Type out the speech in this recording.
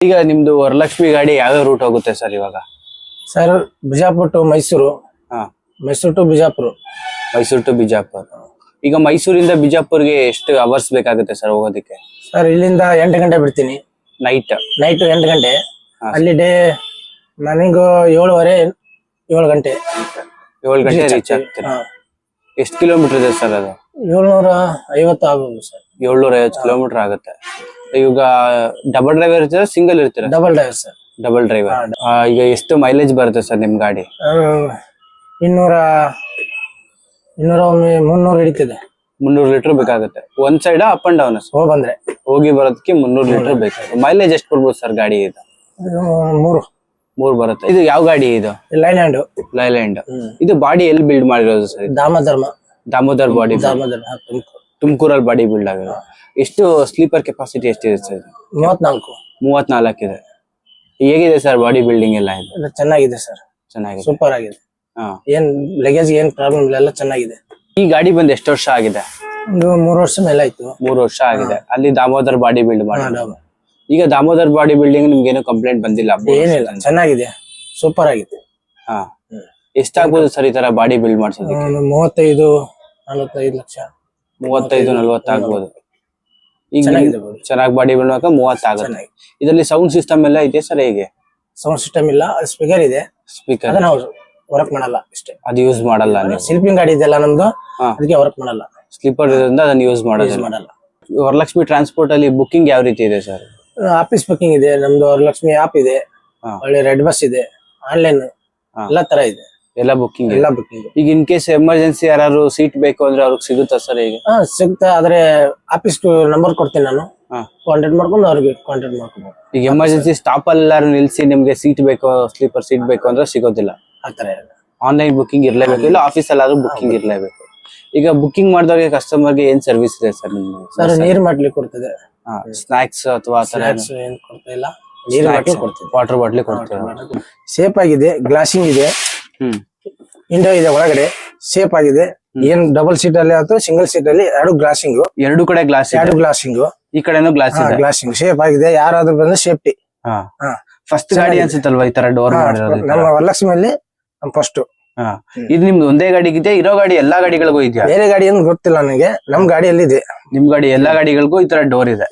ಈಗ ನಿಮ್ದು ವರಲಕ್ಷ್ಮಿ ಗಾಡಿ ಯಾವ ರೂಟ್ ಹೋಗುತ್ತೆ ಸರ್ ಇವಾಗ? Sir Bijapur to Mysuru. ಹಾ. ಮೈಸೂರು ಟು ಬಿಜಾಪುರ. ಮೈಸೂರು ಟು ಬಿಜಾಪುರ್. ಈಗ ಮೈಸೂರಿಂದ ಬಿಜಾಪುರ್ಗೆ ಎಷ್ಟು ಅವರ್ಸ್ ಬೇಕಾಗುತ್ತೆ ಸರ್ ಹೋಗೋದಕ್ಕೆ? ಸರ್ ಇಲ್ಲಿಂದ ಎಂಟು ಗಂಟೆ ಬಿಡ್ತೀನಿ. ನೈಟ್ ನೈಟ್ ಎಂಟು ಗಂಟೆ. ಅಲ್ಲಿ ಡೇ ನನಗೂ ಏಳುವರೆ ಏಳು ಗಂಟೆ. ಏಳು ಗಂಟೆ ರೀಚ್ ಆಗ್ತೀರಾ ಹಾ. ಎಷ್ಟು ಕಿಲೋಮೀಟರ್ ಇದೆ ಸರ್ ಅದು? ಏಳ್ನೂರ ಐವತ್ತು ಆಗ್ಬೋದು ಸರ್ ಏಳ್ನೂರ ಐವತ್ತು ಕಿಲೋಮೀಟರ್ ಆಗುತ್ತೆ. ಈಗ ಡಬಲ್ ಡ್ರೈವರ್ ಇರ್ತೀರಾ ಸಿಂಗಲ್ ಇರ್ತೀರಾ? Double driver sir double driver ಈಗ ಎಷ್ಟು ಮೈಲೇಜ್ ಬರುತ್ತೆ ಸರ್ ನಿಮ್ ಗಾಡಿ? ಇನ್ನೂರ ಇನ್ನೂರ ಒಮ್ಮೆ ಮುನ್ನೂರು ಹಿಡಿತಿದೆ. ಮುನ್ನೂರು ಲೀಟರ್ ಬೇಕಾಗುತ್ತೆ. ಒಂದ್ ಸೈಡ್ ಅಪ್ ಅಂಡ್ ಡೌನ್ ಹೋಗಿ ಬಂದ್ರೆ. ಹೋಗಿ ಬರೋದಕ್ಕೆ ಮುನ್ನೂರು ಲೀಟರ್ ಬೇಕಾಗುತ್ತೆ ಮೈಲೇಜ್ ಎಷ್ಟು ಕೊಡ್ಬೋದು ಸರ್ ಗಾಡಿ ಇದು? ಇದು ಮೂರು. ಮೂರ್ ಬರುತ್ತೆ. ಇದು ಯಾವ ಗಾಡಿ ಇದು? ಲೈಲ್ಯಾಂಡ್ ಲೈಲ್ಯಾಂಡ್ ಇದು ಬಾಡಿ ಎಲ್ಲಿ ಬಿಲ್ಡ್ ಮಾಡಿರೋದು ಸರ್? ದಾಮೋದರ್ಮ. ದಾಮಧರ್ಮ ದಾಮೋದರ್ ಬಾಡಿ ದಾಮೋದರ್ ತುಮಕೂರಲ್ಲಿ ಬಾಡಿ ಬಿಲ್ಡ್ ಆಗಿದೆ. ಎಷ್ಟು ಸ್ಲೀಪರ್ ಕೆಪಾಸಿಟಿ ಎಷ್ಟಿದೆ ಸರ್? ಮೂವತ್ನಾಲ್ಕು. ಮೂವತ್ನಾಲ್ಕು ಇದೆ. ಹೇಗಿದೆ ಸರ್ ಬಾಡಿ ಬಿಲ್ಡಿಂಗ್ ಎಲ್ಲ ಇದು? ಎಲ್ಲ ಚೆನ್ನಾಗಿದೆ ಸರ್. ಚೆನ್ನಾಗಿದೆ. ಸೂಪರ್ ಆಗಿದೆ. ಹಾ. ಏನ್ ಲಗೇಜ್ ಏನ್ ಪ್ರಾಬ್ಲಮ್ ಇಲ್ಲ ಎಲ್ಲ ಚೆನ್ನಾಗಿದೆ. ಈ ಗಾಡಿ ಬಂದು ಎಷ್ಟು ವರ್ಷ ಆಗಿದೆ? ಒಂದು ಮೂರು ವರ್ಷ ಮೇಲೆ ಆಯ್ತು. ಮೂರು ವರ್ಷ ಆಗಿದೆ. ಅಲ್ಲಿ ದಾಮೋದರ್ ಬಾಡಿ ಬಿಲ್ಡ್ ಮಾಡಿ. ಈಗ ದಾಮೋದರ್ ಬಾಡಿ ಬಿಲ್ಡಿಂಗ್ ನಿಮ್ಗೆ ಏನೋ ಕಂಪ್ಲೇಂಟ್ ಬಂದಿಲ್ಲ ಏನಿಲ್ಲ ಚೆನ್ನಾಗಿದೆ ಸೂಪರ್ ಆಗಿದೆ. ಹಾ. ಎಷ್ಟಾಗ್ಬೋದು ಸರ್ ಈ ತರ ಬಾಡಿ ಬಿಲ್ಡ್ ಮಾಡಿಸೋದು ಒಂದು ಮೂವತ್ತೈದು ನಲವತ್ತೈದು ಲಕ್ಷ. ಮೂವತ್ತೈದು ನಲ್ವತ್ತು ಆಗ್ಬೋದು. ಈಗ ಚೆನ್ನಾಗಿದೆ. ಚೆನ್ನಾಗಿ ಬಾಡಿ ಬಿಲ್ಡ್ ಮಾಡಕ ಮೂವತ್ತಾಗುತ್ತೆ ಚೆನ್ನಾಗಿ ಇದರಲ್ಲಿ ಸೌಂಡ್ ಸಿಸ್ಟಮ್ ಎಲ್ಲ ಇದೆ ಸರ್ ಹೇಗೆ? ಸೌಂಡ್ ಸಿಸ್ಟಮ್ ಇಲ್ಲ ಸ್ಪೀಕರ್ ಇದೆ. ಸ್ಪೀಕರ್ ಅದನ್ನ ವರ್ಕ್ ಮಾಡಲ್ಲ ಇಷ್ಟೇ ಅದು ಯೂಸ್ ಮಾಡಲ್ಲ ನೀವು? ಸ್ಲೀಪಿಂಗ್ ಗಾಡಿ ಇದೆಲ್ಲ ನಮ್ದು ಹಾ. ಅದಕ್ಕೆ ವರ್ಕ್ ಮಾಡಲ್ಲ. ಸ್ಲೀಪರ್ ಇರೋದ್ರಿಂದ ಅದನ್ನ ಯೂಸ್ ಯೂಸ್ ಮಾಡೋದಿಲ್ಲ ಮಾಡಲ್ಲ. ವರಲಕ್ಷ್ಮಿ ಟ್ರಾನ್ಸ್ಪೋರ್ಟ್ ಅಲ್ಲಿ ಬುಕಿಂಗ್ ಯಾವ ರೀತಿ ಇದೆ ಸರ್ ಆಫೀಸ್ ಬುಕಿಂಗ್ ಇದೆ ನಮ್ದು ವರಲಕ್ಷ್ಮಿ ಆಪ್ ಇದೆ. ಹಾ. ಒಳ್ಳೆ ರೆಡ್ ಬಸ್ ಇದೆ ಆನ್ಲೈನ್ ಹಾ. ಎಲ್ಲ ತರ ಇದೆ. ಎಲ್ಲ ಬುಕಿಂಗ್ ಎಲ್ಲ ಬುಕ್ಕಿಂಗ್ ಈಗ ಇನ್ ಕೇಸ್ ಎಮರ್ಜೆನ್ಸಿ ಯಾರು ಸೀಟ್ ಬೇಕು ಅಂದ್ರೆ ಅವ್ರಿಗೆ ಸಿಗುತ್ತಾ ಸರ್ ಈಗ? ಹಾ ಸಿಗ್ತಾ ಆದ್ರೆ ಆಫೀಸ್ ನಂಬರ್ ಕೊಡ್ತೀನಿ ನಾನು. ಹಾ. ಕಾಂಟ್ಯಾಕ್ಟ್ ಮಾಡ್ಕೊಂಡು ಅವ್ರಿಗೆ ಕಾಂಟ್ಯಾಕ್ಟ್ ಮಾಡ್ಕೊಬೋದು. ಈಗ ಎಮರ್ಜೆನ್ಸಿ ಸ್ಟಾಪ್ ಅಲ್ಲಿ ಎಲ್ಲಾರು ನಿಲ್ಸಿ ನಿಮ್ಗೆ ಸೀಟ್ ಬೇಕು ಸ್ಲೀಪರ್ ಸೀಟ್ ಬೇಕು ಅಂದ್ರೆ ಸಿಗೋದಿಲ್ಲ. ಆ ತರ ಇದೆ ಆನ್ಲೈನ್ ಬುಕಿಂಗ್ ಇರ್ಲೇಬೇಕು. ಇಲ್ಲ ಆಫೀಸ್ ಅಲ್ಲಾದ್ರೂ ಬುಕಿಂಗ್ ಇರ್ಲೇಬೇಕು. ಈಗ ಬುಕಿಂಗ್ ಮಾಡಿದವ್ರಿಗೆ ಕಸ್ಟಮರ್ಗೆ ಏನ್ ಸರ್ವಿಸ್ ಇದೆ ಸರ್ ಸರ್ ನೀರ್ ಮಾಡ್ಲಿಕ್ಕೆ ಕೊಡ್ತದೆ. ಸ್ನಾಕ್ಸ್ ಅಥವಾ ಆತರ ಸ್ನಾಕ್ಸ್ ಏನ್ ಕೊಡ್ತಾ ಇಲ್ಲ? ನೀರ್ ವಾಟರ್ ಬಾಟ್ಲಿ ಕೊಡ್ತೀವಿ. ಸೇಫ್ ಆಗಿದೆ ಗ್ಲಾಸಿಂಗ್ ಇದೆ. ಹ್ಮ್. ವಿಂಡೋ ಇದೆ ಒಳಗಡೆ. ಸೇಫ್ ಆಗಿದೆ. ಏನ್ ಡಬಲ್ ಸೀಟ್ ಅಲ್ಲಿ ಅಥವಾ ಸಿಂಗಲ್ ಸೀಟ್ ಅಲ್ಲಿ ಎರಡು ಗ್ಲಾಸಿಂಗ್ ಎರಡು ಕಡೆ ಗ್ಲಾಸ್ ಇದೆ. ಎರಡು ಗ್ಲಾಸಿಂಗ್ ಈ ಕಡೆನೂ ಗ್ಲಾಸ್ ಇದೆ. ಗ್ಲಾಸಿಂಗ್ ಸೇಫ್ ಆಗಿದೆ. ಯಾರಾದ್ರೂ ಬಂದ್ರೆ ಸೇಫ್ಟಿ ಹಾ. ಹಾ. ಫಸ್ಟ್ ಗಾಡಿ ಅನ್ಸುತ್ತಲ್ವಾ ಈ ತರ ಡೋರ್? ನಮ್ಮ ವರಲಕ್ಷ್ಮಿಯಲ್ಲಿ ಫಸ್ಟ್ ಇದು ನಿಮ್ದು ಒಂದೇ ಗಾಡಿಗಿದೆ ಇರೋ ಗಾಡಿ ಎಲ್ಲಾ ಗಾಡಿಗಳಿಗೂ ಇದೆಯಾ? ಬೇರೆ ಗಾಡಿ ಏನು ಗೊತ್ತಿಲ್ಲ ನನಗೆ. ನಮ್ ಗಾಡಿಯಲ್ಲಿ ಇದೆ ನಿಮ್ ಗಾಡಿ ಎಲ್ಲಾ ಗಾಡಿಗಳಿಗೂ ಈ ಡೋರ್ ಇದೆ.